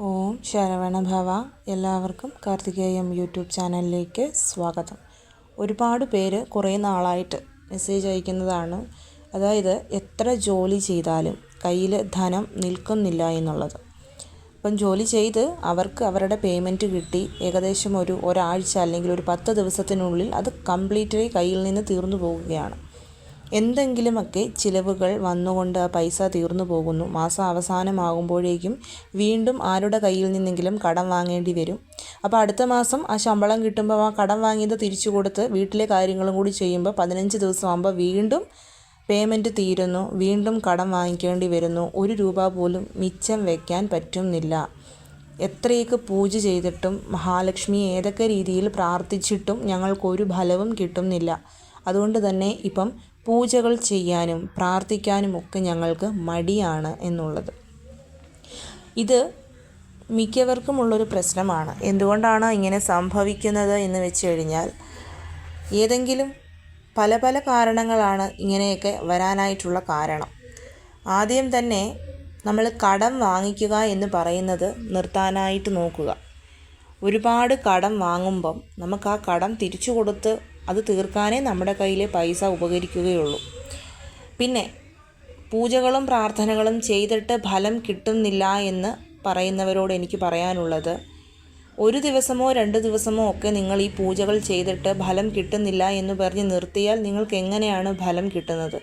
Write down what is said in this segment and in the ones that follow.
ഓം ശരവണഭവ എല്ലാവർക്കും കാർത്തികേയം യൂട്യൂബ് ചാനലിലേക്ക് സ്വാഗതം. ഒരുപാട് പേര് കുറേ നാളായിട്ട് മെസ്സേജ് അയക്കുന്നതാണ്. അതായത് എത്ര ജോലി ചെയ്താലും കയ്യിൽ ധനം നിൽക്കുന്നില്ല എന്നുള്ളത്. അപ്പം ജോലി ചെയ്ത് അവർക്ക് അവരുടെ പേയ്മെന്റ് കിട്ടി. ഏകദേശം ഒരു ഒരാഴ്ച അല്ലെങ്കിൽ ഒരു പത്ത് ദിവസത്തിനുള്ളിൽ അത് കംപ്ലീറ്റ്ലി കയ്യിൽ നിന്ന് തീർന്നു പോവുകയാണ്. എന്തെങ്കിലുമൊക്കെ ചിലവുകൾ വന്നുകൊണ്ട് ആ പൈസ തീർന്നു പോകുന്നു. മാസം അവസാനമാകുമ്പോഴേക്കും വീണ്ടും ആരുടെ കയ്യിൽ നിന്നെങ്കിലും കടം വാങ്ങേണ്ടി വരും. അപ്പോൾ അടുത്ത മാസം ആ ശമ്പളം കിട്ടുമ്പോൾ ആ കടം വാങ്ങിയത് തിരിച്ചു കൊടുത്ത് വീട്ടിലെ കാര്യങ്ങളും കൂടി ചെയ്യുമ്പോൾ പതിനഞ്ച് ദിവസമാകുമ്പോൾ വീണ്ടും പേയ്മെന്റ് തീരുന്നു. വീണ്ടും കടം വാങ്ങിക്കേണ്ടി വരുന്നു. ഒരു രൂപ പോലും മിച്ചം വയ്ക്കാൻ പറ്റുന്നില്ല. എത്രയൊക്കെ പൂജ ചെയ്തിട്ടും മഹാലക്ഷ്മി ഏതൊക്കെ രീതിയിൽ പ്രാർത്ഥിച്ചിട്ടും ഞങ്ങൾക്കൊരു ഫലവും കിട്ടുന്നില്ല. അതുകൊണ്ട് തന്നെ ഇപ്പം പൂജകൾ ചെയ്യാനും പ്രാർത്ഥിക്കാനും ഒക്കെ ഞങ്ങൾക്ക് മടിയാണ് എന്നുള്ളത്. ഇത് മിക്കവർക്കുമുള്ളൊരു പ്രശ്നമാണ്. എന്തുകൊണ്ടാണ് ഇങ്ങനെ സംഭവിക്കുന്നത് എന്ന് വെച്ച് കഴിഞ്ഞാൽ ഏതെങ്കിലും പല പല കാരണങ്ങളാണ് ഇങ്ങനെയൊക്കെ വരാനായിട്ടുള്ള കാരണം. ആദ്യം തന്നെ നമ്മൾ കടം വാങ്ങിക്കുക എന്ന് പറയുന്നത് നിർത്താനായിട്ട് നോക്കുക. ഒരുപാട് കടം വാങ്ങുമ്പം നമുക്ക് ആ കടം തിരിച്ചു കൊടുത്ത് അത് തീർക്കാനേ നമ്മുടെ കയ്യിൽ പൈസ ഉപകരിക്കുകയുള്ളൂ. പിന്നെ പൂജകളും പ്രാർത്ഥനകളും ചെയ്തിട്ട് ഫലം കിട്ടുന്നില്ല എന്ന് പറയുന്നവരോട് എനിക്ക് പറയാനുള്ളത് ഒരു ദിവസമോ രണ്ട് ദിവസമോ ഒക്കെ നിങ്ങൾ ഈ പൂജകൾ ചെയ്തിട്ട് ഫലം കിട്ടുന്നില്ല എന്ന് പറഞ്ഞ് നിർത്തിയാൽ നിങ്ങൾക്ക് എങ്ങനെയാണ് ഫലം കിട്ടുന്നത്?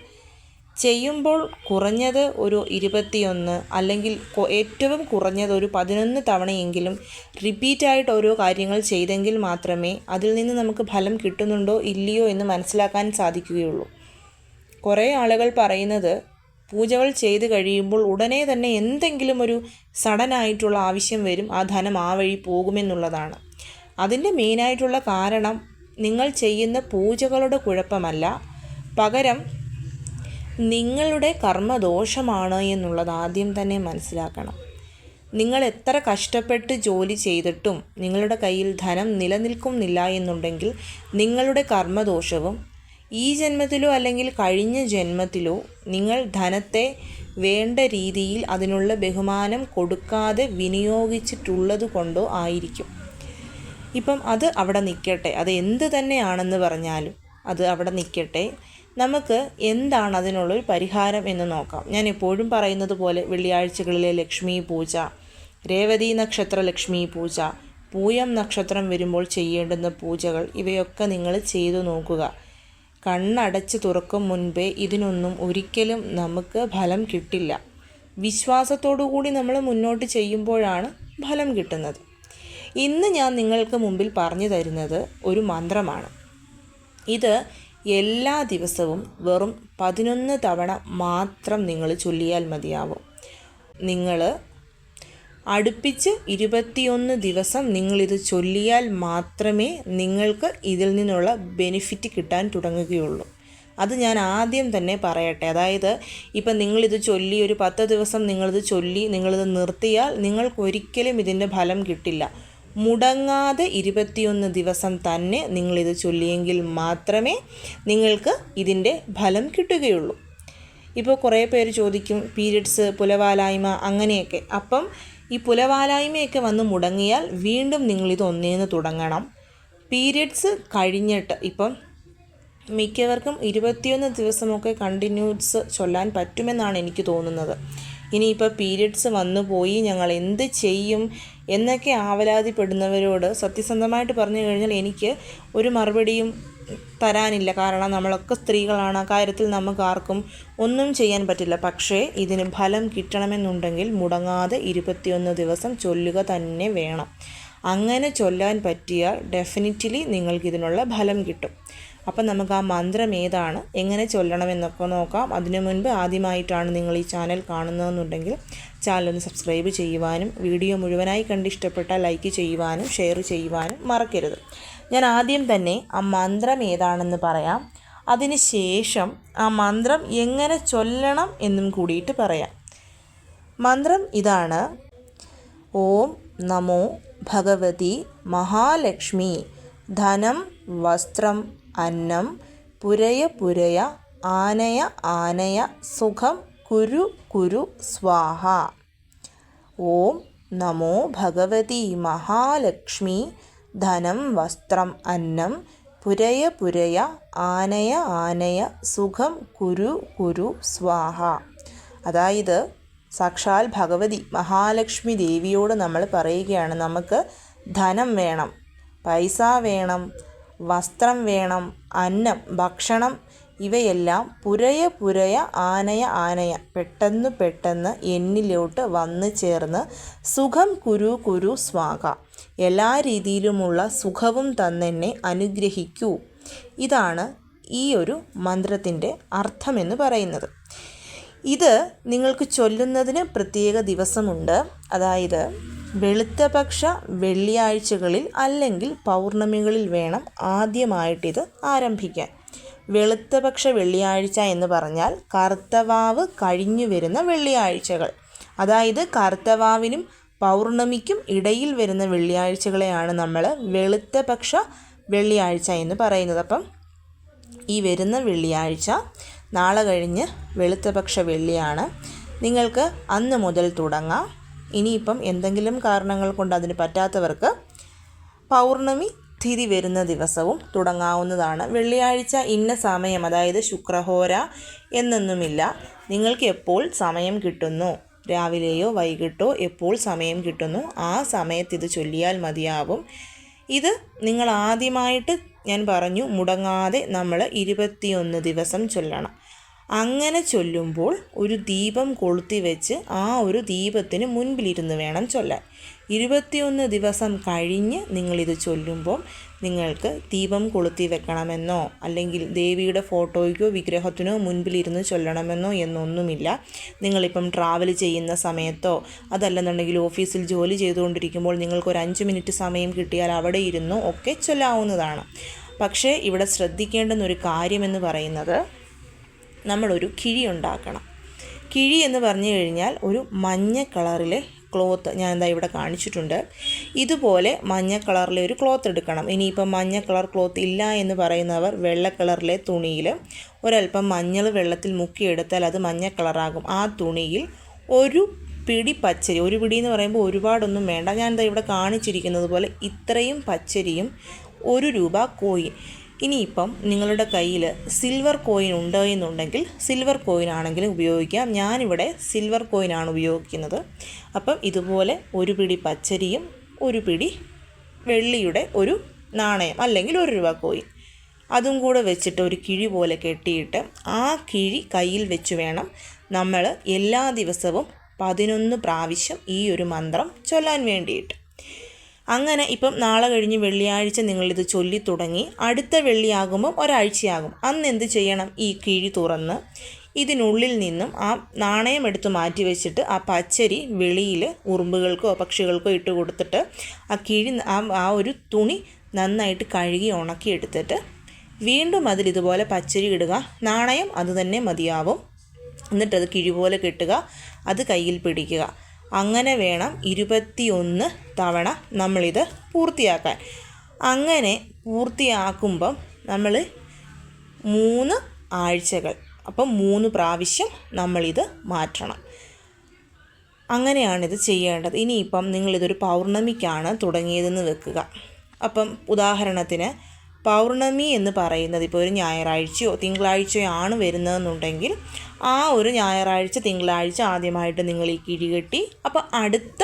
ചെയ്യുമ്പോൾ കുറഞ്ഞത് ഒരു ഇരുപത്തിയൊന്ന് അല്ലെങ്കിൽ ഏറ്റവും കുറഞ്ഞത് ഒരു പതിനൊന്ന് തവണയെങ്കിലും റിപ്പീറ്റായിട്ട് ഓരോ കാര്യങ്ങൾ ചെയ്തെങ്കിൽ മാത്രമേ അതിൽ നിന്ന് നമുക്ക് ഫലം കിട്ടുന്നുണ്ടോ ഇല്ലയോ എന്ന് മനസ്സിലാക്കാൻ സാധിക്കുകയുള്ളൂ. കുറേ ആളുകൾ പറയുന്നത് പൂജകൾ ചെയ്ത് കഴിയുമ്പോൾ ഉടനെ തന്നെ എന്തെങ്കിലും ഒരു സഡനായിട്ടുള്ള ആവശ്യം വരും ആ ധനം ആ വഴി പോകുമെന്നുള്ളതാണ്. അതിന്റെ മെയിനായിട്ടുള്ള കാരണം നിങ്ങൾ ചെയ്യുന്ന പൂജകളുടെ കുഴപ്പമല്ല. പകരം നിങ്ങളുടെ കർമ്മദോഷമാണ് എന്നുള്ളത് ആദ്യം തന്നെ മനസ്സിലാക്കണം. നിങ്ങൾ എത്ര കഷ്ടപ്പെട്ട് ജോലി ചെയ്തിട്ടും നിങ്ങളുടെ കയ്യിൽ ധനം നിലനിൽക്കുന്നില്ല എന്നുണ്ടെങ്കിൽ നിങ്ങളുടെ കർമ്മദോഷവും ഈ ജന്മത്തിലോ അല്ലെങ്കിൽ കഴിഞ്ഞ ജന്മത്തിലോ നിങ്ങൾ ധനത്തെ വേണ്ട രീതിയിൽ അതിനുള്ള ബഹുമാനം കൊടുക്കാതെ വിനിയോഗിച്ചിട്ടുള്ളത് കൊണ്ടോ ആയിരിക്കും. ഇപ്പം അത് അവിടെ നിൽക്കട്ടെ. അത് എന്ത് തന്നെയാണെന്ന് പറഞ്ഞാലും അത് അവിടെ നിൽക്കട്ടെ. നമുക്ക് എന്താണ് അതിനുള്ളൊരു പരിഹാരം എന്ന് നോക്കാം. ഞാൻ എപ്പോഴും പറയുന്നത് പോലെ വെള്ളിയാഴ്ചകളിലെ ലക്ഷ്മി പൂജ രേവതി നക്ഷത്ര ലക്ഷ്മി പൂജ പൂയം നക്ഷത്രം വരുമ്പോൾ ചെയ്യേണ്ടുന്ന പൂജകൾ ഇവയൊക്കെ നിങ്ങൾ ചെയ്തു നോക്കുക. കണ്ണടച്ച് തുറക്കും മുൻപേ ഇതിനൊന്നും ഒരിക്കലും നമുക്ക് ഫലം കിട്ടില്ല. വിശ്വാസത്തോടു കൂടി നമ്മൾ മുന്നോട്ട് ചെയ്യുമ്പോഴാണ് ഫലം കിട്ടുന്നത്. ഇന്ന് ഞാൻ നിങ്ങൾക്ക് മുമ്പിൽ പറഞ്ഞു തരുന്നത് ഒരു മന്ത്രമാണ്. ഇത് എല്ലാ ദിവസവും വെറും പതിനൊന്ന് തവണ മാത്രം നിങ്ങൾ ചൊല്ലിയാൽ മതിയാവും. നിങ്ങൾ അടുപ്പിച്ച് ഇരുപത്തിയൊന്ന് ദിവസം നിങ്ങളിത് ചൊല്ലിയാൽ മാത്രമേ നിങ്ങൾക്ക് ഇതിൽ നിന്നുള്ള ബെനിഫിറ്റ് കിട്ടാൻ തുടങ്ങുകയുള്ളൂ. അത് ഞാൻ ആദ്യം തന്നെ പറയട്ടെ. അതായത് ഇപ്പം നിങ്ങളിത് ചൊല്ലി ഒരു പത്ത് ദിവസം നിങ്ങളിത് ചൊല്ലി നിങ്ങളിത് നിർത്തിയാൽ നിങ്ങൾക്കൊരിക്കലും ഇതിന്റെ ഫലം കിട്ടില്ല. മുടങ്ങാതെ ഇരുപത്തിയൊന്ന് ദിവസം തന്നെ നിങ്ങളിത് ചൊല്ലിയെങ്കിൽ മാത്രമേ നിങ്ങൾക്ക് ഇതിന്റെ ഫലം കിട്ടുകയുള്ളൂ. ഇപ്പോൾ കുറേ പേര് ചോദിക്കും പീരിയഡ്സ് പുലവാലായ്മ അങ്ങനെയൊക്കെ. അപ്പം ഈ പുലവാലായ്മയൊക്കെ വന്ന് മുടങ്ങിയാൽ വീണ്ടും നിങ്ങളിത് ഒന്നേന്ന് തുടങ്ങണം. പീരിയഡ്സ് കഴിഞ്ഞിട്ട് ഇപ്പം മിക്കവർക്കും ഇരുപത്തിയൊന്ന് ദിവസമൊക്കെ കണ്ടിന്യൂസ് ചൊല്ലാൻ പറ്റുമെന്നാണ് എനിക്ക് തോന്നുന്നത്. ഇനിയിപ്പോൾ പീരിയഡ്സ് വന്നു പോയി ഞങ്ങൾ എന്ത് ചെയ്യും? എന്നൊക്കെ ആവലാതിപ്പെടുന്നവരോട് സത്യസന്ധമായിട്ട് പറഞ്ഞു കഴിഞ്ഞാൽ എനിക്ക് ഒരു മറുപടിയും തരാനില്ല. കാരണം നമ്മളൊക്കെ സ്ത്രീകളാണ്. ആ കാര്യത്തിൽ നമുക്ക് ആർക്കും ഒന്നും ചെയ്യാൻ പറ്റില്ല. പക്ഷേ ഇതിന് ഫലം കിട്ടണമെന്നുണ്ടെങ്കിൽ മുടങ്ങാതെ ഇരുപത്തിയൊന്ന് ദിവസം ചൊല്ലുക തന്നെ വേണം. അങ്ങനെ ചൊല്ലാൻ പറ്റിയാൽ ഡെഫിനറ്റ്ലി നിങ്ങൾക്കിതിനുള്ള ഫലം കിട്ടും. അപ്പം നമുക്ക് ആ മന്ത്രം ഏതാണ്? എങ്ങനെ ചൊല്ലണമെന്നൊക്കെ നോക്കാം. അതിനു മുൻപ് ആദ്യമായിട്ടാണ് നിങ്ങൾ ഈ ചാനൽ കാണുന്നതെന്നുണ്ടെങ്കിൽ ചാനൽ ഒന്ന് സബ്സ്ക്രൈബ് ചെയ്യുവാനും വീഡിയോ മുഴുവനായി കണ്ട് ഇഷ്ടപ്പെട്ടാൽ ലൈക്ക് ചെയ്യുവാനും ഷെയർ ചെയ്യുവാനും മറക്കരുത്. ഞാൻ ആദ്യം തന്നെ ആ മന്ത്രം ഏതാണെന്ന് പറയാം. അതിന് ശേഷം ആ മന്ത്രം എങ്ങനെ ചൊല്ലണം എന്നും കൂടിയിട്ട് പറയാം. മന്ത്രം ഇതാണ്. ഓം നമോ ഭഗവതി മഹാലക്ഷ്മി ധനം വസ്ത്രം അന്നം പുരയ പുരയ ആനയ ആനയ സുഖം കുരു കുരു സ്വാഹ. ഓം നമോ ഭഗവതി മഹാലക്ഷ്മി. ധനം വസ്ത്രം അന്നം പുരയ പുരയ ആനയ ആനയ സുഖം കുരു കുരു സ്വാഹ. അതായത് സാക്ഷാൽ ഭഗവതി മഹാലക്ഷ്മി ദേവിയോട് നമ്മൾ പറയുകയാണ് നമുക്ക് ധനം വേണം പൈസ വേണം വസ്ത്രം വേണം അന്നം ഭക്ഷണം ഇവയെല്ലാം പുരയ പുരയ ആനയ ആനയ പെട്ടെന്ന് പെട്ടെന്ന് എന്നിലോട്ട് വന്നു ചേർന്ന് സുഖം കുരു കുരു സ്വാഗ. എല്ലാ രീതിയിലുമുള്ള സുഖവും തന്നെന്നെ അനുഗ്രഹിക്കൂ. ഇതാണ് ഈ ഒരു മന്ത്രത്തിന്റെ അർത്ഥമെന്ന് പറയുന്നത്. ഇത് നിങ്ങൾക്ക് ചൊല്ലുന്നതിന് പ്രത്യേക ദിവസമുണ്ട്. അതായത് വെളുത്തപക്ഷ വെള്ളിയാഴ്ചകളിൽ അല്ലെങ്കിൽ പൗർണമികളിൽ വേണം ആദ്യമായിട്ടിത് ആരംഭിക്കാൻ. വെളുത്തപക്ഷ വെള്ളിയാഴ്ച എന്ന് പറഞ്ഞാൽ കറുത്തവാവ് കഴിഞ്ഞു വരുന്ന വെള്ളിയാഴ്ചകൾ. അതായത് കറുത്തവാവിനും പൗർണമിക്കും ഇടയിൽ വരുന്ന വെള്ളിയാഴ്ചകളെയാണ് നമ്മൾ വെളുത്തപക്ഷ വെള്ളിയാഴ്ച എന്ന് പറയുന്നത്. അപ്പം ഈ വരുന്ന വെള്ളിയാഴ്ച നാളെ കഴിഞ്ഞ് വെളുത്തപക്ഷ വെള്ളിയാണ്. നിങ്ങൾക്ക് അന്ന് മുതൽ തുടങ്ങാം. ഇനിയിപ്പം എന്തെങ്കിലും കാരണങ്ങൾ കൊണ്ട് അതിന് പറ്റാത്തവർക്ക് പൗർണമി തിഥി വരുന്ന ദിവസവും തുടങ്ങാവുന്നതാണ്. വെള്ളിയാഴ്ച ഇന്ന സമയം അതായത് ശുക്രഹോര എന്നൊന്നുമില്ല. നിങ്ങൾക്ക് എപ്പോൾ സമയം കിട്ടുന്നു? രാവിലെയോ വൈകിട്ടോ എപ്പോൾ സമയം കിട്ടുന്നു? ആ സമയത്ത് ഇത് ചൊല്ലിയാൽ മതിയാവും. ഇത് നിങ്ങൾ ആദ്യമായിട്ട് ഞാൻ പറഞ്ഞു മുടങ്ങാതെ നമ്മൾ ഇരുപത്തിയൊന്ന് ദിവസം ചൊല്ലണം. അങ്ങനെ ചൊല്ലുമ്പോൾ ഒരു ദീപം കൊളുത്തി വെച്ച് ആ ഒരു ദീപത്തിന് മുൻപിലിരുന്ന് വേണം ചൊല്ലാൻ. ഇരുപത്തിയൊന്ന് ദിവസം കഴിഞ്ഞ് നിങ്ങളിത് ചൊല്ലുമ്പോൾ നിങ്ങൾക്ക് ദീപം കൊളുത്തി വെക്കണമെന്നോ അല്ലെങ്കിൽ ദേവിയുടെ ഫോട്ടോയ്ക്കോ വിഗ്രഹത്തിനോ മുൻപിലിരുന്ന് ചൊല്ലണമെന്നോ എന്നൊന്നുമില്ല. നിങ്ങളിപ്പം ട്രാവൽ ചെയ്യുന്ന സമയത്തോ അതല്ലെന്നുണ്ടെങ്കിൽ ഓഫീസിൽ ജോലി ചെയ്തുകൊണ്ടിരിക്കുമ്പോൾ നിങ്ങൾക്കൊരു അഞ്ച് മിനിറ്റ് സമയം കിട്ടിയാൽ അവിടെ ഇരുന്നോ ഒക്കെ ചൊല്ലാവുന്നതാണ്. പക്ഷേ ഇവിടെ ശ്രദ്ധിക്കേണ്ടുന്ന ഒരു കാര്യമെന്ന് പറയുന്നത് നമ്മളൊരു കിഴി ഉണ്ടാക്കണം. കിഴി എന്ന് പറഞ്ഞു കഴിഞ്ഞാൽ ഒരു മഞ്ഞ കളറിലെ ക്ലോത്ത് ഞാൻ എന്താ ഇവിടെ കാണിച്ചിട്ടുണ്ട്. ഇതുപോലെ മഞ്ഞ കളറിലെ ഒരു ക്ലോത്ത് എടുക്കണം. ഇനിയിപ്പം മഞ്ഞ കളർ ക്ലോത്ത് ഇല്ല എന്ന് പറയുന്നവർ വെള്ള കളറിലെ തുണിയിൽ ഒരല്പം മഞ്ഞൾ വെള്ളത്തിൽ മുക്കിയെടുത്താൽ അത് മഞ്ഞ കളറാകും ആ തുണിയിൽ ഒരു പിടി പച്ചരി ഒരു പിടി എന്ന് പറയുമ്പോൾ ഒരുപാടൊന്നും വേണ്ട. ഞാൻ ഇവിടെ കാണിച്ചിരിക്കുന്നത് പോലെ ഇത്രയും പച്ചരിയും ഒരു രൂപ കോയിൻ ഇനിയിപ്പം നിങ്ങളുടെ കയ്യിൽ സിൽവർ കോയിൻ ഉണ്ടോ എന്നുണ്ടെങ്കിൽ സിൽവർ കോയിൻ ആണെങ്കിലും ഉപയോഗിക്കാം. ഞാനിവിടെ സിൽവർ കോയിൻ ആണ് ഉപയോഗിക്കുന്നത്. അപ്പം ഇതുപോലെ ഒരു പിടി പച്ചരിയും ഒരു പിടി വെള്ളിയുടെ ഒരു നാണയം അല്ലെങ്കിൽ ഒരു രൂപ കോയിൻ അതും കൂടെ വെച്ചിട്ട് ഒരു കിഴി പോലെ കെട്ടിയിട്ട് ആ കിഴി കയ്യിൽ വെച്ച് വേണം നമ്മൾ എല്ലാ ദിവസവും പതിനൊന്ന് പ്രാവശ്യം ഈ ഒരു മന്ത്രം ചൊല്ലാൻ വേണ്ടിയിട്ട്. അങ്ങനെ ഇപ്പം നാളെ കഴിഞ്ഞ് വെള്ളിയാഴ്ച നിങ്ങളിത് ചൊല്ലി തുടങ്ങി അടുത്ത വെള്ളിയാകുമ്പം ഒരാഴ്ചയാകും. അന്ന് എന്ത് ചെയ്യണം? ഈ കിഴി തുറന്ന് ഇതിനുള്ളിൽ നിന്നും ആ നാണയം എടുത്ത് മാറ്റി വെച്ചിട്ട് ആ പച്ചരി വെളിയിൽ ഉറുമ്പുകൾക്കോ പക്ഷികൾക്കോ ഇട്ട് കൊടുത്തിട്ട് ആ കിഴി ആ ആ ഒരു തുണി നന്നായിട്ട് കഴുകി ഉണക്കി എടുത്തിട്ട് വീണ്ടും അതിൽ ഇതുപോലെ പച്ചരി ഇടുക. നാണയം അതുതന്നെ മതിയാവും. എന്നിട്ടത് കിഴി പോലെ കെട്ടുക. അത് കയ്യിൽ പിടിക്കുക. അങ്ങനെ വേണം ഇരുപത്തിയൊന്ന് തവണ നമ്മളിത് പൂർത്തിയാക്കാൻ. അങ്ങനെ പൂർത്തിയാക്കുമ്പം നമ്മൾ മൂന്ന് ആഴ്ചകൾ അപ്പം മൂന്ന് പ്രാവശ്യം നമ്മളിത് മാറ്റണം. അങ്ങനെയാണിത് ചെയ്യേണ്ടത്. ഇനിയിപ്പം നിങ്ങളിതൊരു പൗർണമിക്കാണ് തുടങ്ങിയതെന്ന് വെക്കുക. അപ്പം ഉദാഹരണത്തിന് പൗർണമി എന്ന് പറയുന്നത് ഇപ്പോൾ ഒരു ഞായറാഴ്ചയോ തിങ്കളാഴ്ചയോ ആണ് വരുന്നതെന്നുണ്ടെങ്കിൽ ആ ഒരു ഞായറാഴ്ച തിങ്കളാഴ്ച ആദ്യമായിട്ട് നിങ്ങൾ ഈ കിഴി കെട്ടി അപ്പോൾ അടുത്ത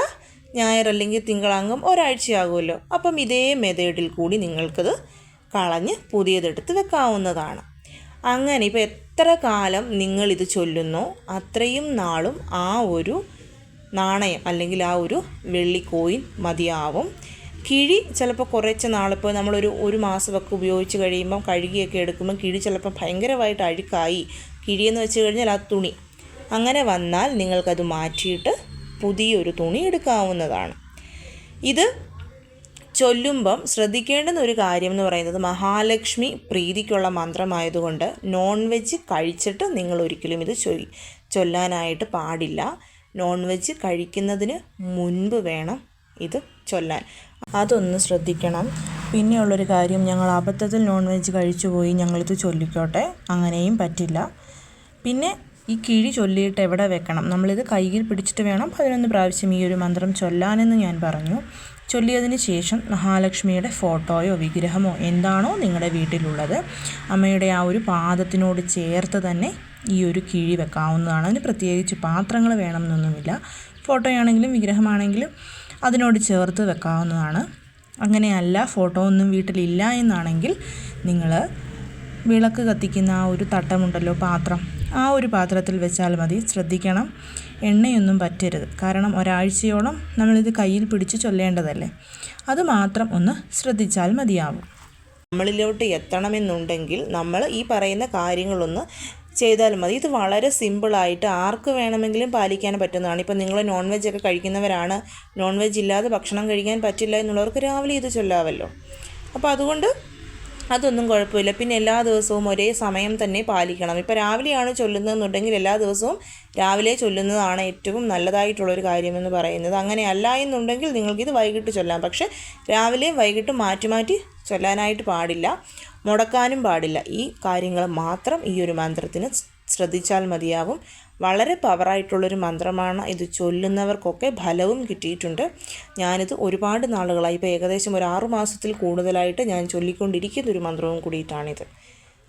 ഞായർ അല്ലെങ്കിൽ തിങ്കളാങ്കം ഒരാഴ്ചയാകുമല്ലോ. അപ്പം ഇതേ മെത്തേഡിൽ കൂടി നിങ്ങൾക്കത് കളഞ്ഞ് പുതിയതെടുത്ത് വെക്കാവുന്നതാണ്. അങ്ങനെ ഇപ്പോൾ എത്ര കാലം നിങ്ങളിത് ചൊല്ലുന്നോ അത്രയും നാളും ആ ഒരു നാണയം അല്ലെങ്കിൽ ആ ഒരു വെള്ളി കോയിൻ മതിയാവും. കിഴി ചിലപ്പോൾ കുറച്ച് നാളിപ്പോൾ നമ്മളൊരു ഒരു മാസമൊക്കെ ഉപയോഗിച്ച് കഴിയുമ്പം കഴുകിയൊക്കെ എടുക്കുമ്പം കിഴി ചിലപ്പോൾ ഭയങ്കരമായിട്ട് അഴുക്കായി. കിഴിയെന്ന് വെച്ച് കഴിഞ്ഞാൽ ആ തുണി. അങ്ങനെ വന്നാൽ നിങ്ങൾക്കത് മാറ്റിയിട്ട് പുതിയൊരു തുണി എടുക്കാവുന്നതാണ്. ഇത് ചൊല്ലുമ്പം ശ്രദ്ധിക്കേണ്ടുന്ന ഒരു കാര്യം എന്ന് പറയുന്നത് മഹാലക്ഷ്മി പ്രീതിക്കുള്ള മന്ത്രമായതുകൊണ്ട് നോൺ വെജ് കഴിച്ചിട്ട് നിങ്ങൾ ഒരിക്കലും ഇത് ചൊല്ലി ചൊല്ലാനായിട്ട് പാടില്ല. നോൺ വെജ് കഴിക്കുന്നതിന് മുൻപ് വേണം ഇത് ചൊല്ലാൻ. അതൊന്ന് ശ്രദ്ധിക്കണം. പിന്നെയുള്ളൊരു കാര്യം ഞങ്ങൾ അബദ്ധത്തിൽ നോൺ വെജ് കഴിച്ചു പോയി ഞങ്ങളിത് ചൊല്ലിക്കോട്ടെ. അങ്ങനെയും പറ്റില്ല. പിന്നെ ഈ കിഴി ചൊല്ലിയിട്ട് എവിടെ വെക്കണം? നമ്മളിത് കയ്യിൽ പിടിച്ചിട്ട് വേണം പതിനൊന്ന് പ്രാവശ്യം ഈ ഒരു മന്ത്രം ചൊല്ലാനെന്ന് ഞാൻ പറഞ്ഞു. ചൊല്ലിയതിന് ശേഷം മഹാലക്ഷ്മിയുടെ ഫോട്ടോയോ വിഗ്രഹമോ എന്താണോ നിങ്ങളുടെ വീട്ടിലുള്ളത്. അമ്മയുടെ ആ ഒരു പാദത്തിനോട് ചേർത്ത് തന്നെ ഈ ഒരു കിഴി വെക്കാവുന്നതാണ്. അതിന് പ്രത്യേകിച്ച് പാത്രങ്ങൾ വേണമെന്നൊന്നുമില്ല. ഫോട്ടോയാണെങ്കിലും വിഗ്രഹമാണെങ്കിലും അതിനോട് ചേർത്ത് വെക്കാവുന്നതാണ്. അങ്ങനെയല്ല ഫോട്ടോ ഒന്നും വീട്ടിലില്ല എന്നാണെങ്കിൽ നിങ്ങൾ വിളക്ക് കത്തിക്കുന്ന ആ ഒരു തട്ടമുണ്ടല്ലോ പാത്രം. ആ ഒരു പാത്രത്തിൽ വെച്ചാൽ മതി. ശ്രദ്ധിക്കണം. എണ്ണയൊന്നും പറ്റരുത്. കാരണം ഒരാഴ്ചയോളം നമ്മളിത് കയ്യിൽ പിടിച്ച് ചൊല്ലേണ്ടതല്ലേ? അതുമാത്രം ഒന്ന് ശ്രദ്ധിച്ചാൽ മതിയാവും. നമ്മളിലോട്ട് എത്തണമെന്നുണ്ടെങ്കിൽ നമ്മൾ ഈ പറയുന്ന കാര്യങ്ങളൊന്ന് ചെയ്താൽ മതി. ഇത് വളരെ സിമ്പിളായിട്ട് ആർക്ക് വേണമെങ്കിലും പാലിക്കാൻ പറ്റുന്നതാണ്. ഇപ്പം നിങ്ങൾ നോൺ വെജ് ഒക്കെ കഴിക്കുന്നവരാണ്. നോൺ വെജ് ഇല്ലാതെ ഭക്ഷണം കഴിക്കാൻ പറ്റില്ല എന്നുള്ളവർക്ക് രാവിലെ ഇത് ചൊല്ലാവല്ലോ. അപ്പോൾ അതുകൊണ്ട് അതൊന്നും കുഴപ്പമില്ല. പിന്നെ എല്ലാ ദിവസവും ഒരേ സമയം തന്നെ പാലിക്കണം. ഇപ്പോൾ രാവിലെയാണ് ചൊല്ലുന്നതെന്നുണ്ടെങ്കിൽ എല്ലാ ദിവസവും രാവിലെ ചൊല്ലുന്നതാണ് ഏറ്റവും നല്ലതായിട്ടുള്ളൊരു കാര്യമെന്ന് പറയുന്നത്. അങ്ങനെ അല്ല എന്നുണ്ടെങ്കിൽ നിങ്ങൾക്കിത് വൈകിട്ട് ചൊല്ലാം. പക്ഷേ രാവിലെയും വൈകിട്ടും മാറ്റി മാറ്റി ചൊല്ലാനായിട്ട് പാടില്ല. മുടക്കാനും പാടില്ല. ഈ കാര്യങ്ങൾ മാത്രം ഈ ഒരു മന്ത്രത്തിന് ശ്രദ്ധിച്ചാൽ മതിയാവും. വളരെ പവറായിട്ടുള്ളൊരു മന്ത്രമാണ് ഇത്. ചൊല്ലുന്നവർക്കൊക്കെ ഫലവും കിട്ടിയിട്ടുണ്ട്. ഞാനിത് ഒരുപാട് നാളുകളായി ഇപ്പോൾ ഏകദേശം ഒരു ആറു മാസത്തിൽ കൂടുതലായിട്ട് ഞാൻ ചൊല്ലിക്കൊണ്ടിരിക്കുന്ന ഒരു മന്ത്രവും കൂടിയിട്ടാണിത്.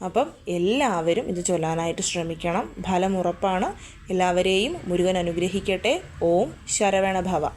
അപ്പം എല്ലാവരും ഇത് ചൊല്ലാനായിട്ട് ശ്രമിക്കണം. ഫലം ഉറപ്പാണ്. എല്ലാവരെയും മുരുകൻ അനുഗ്രഹിക്കട്ടെ. ഓം ശരവണഭവ.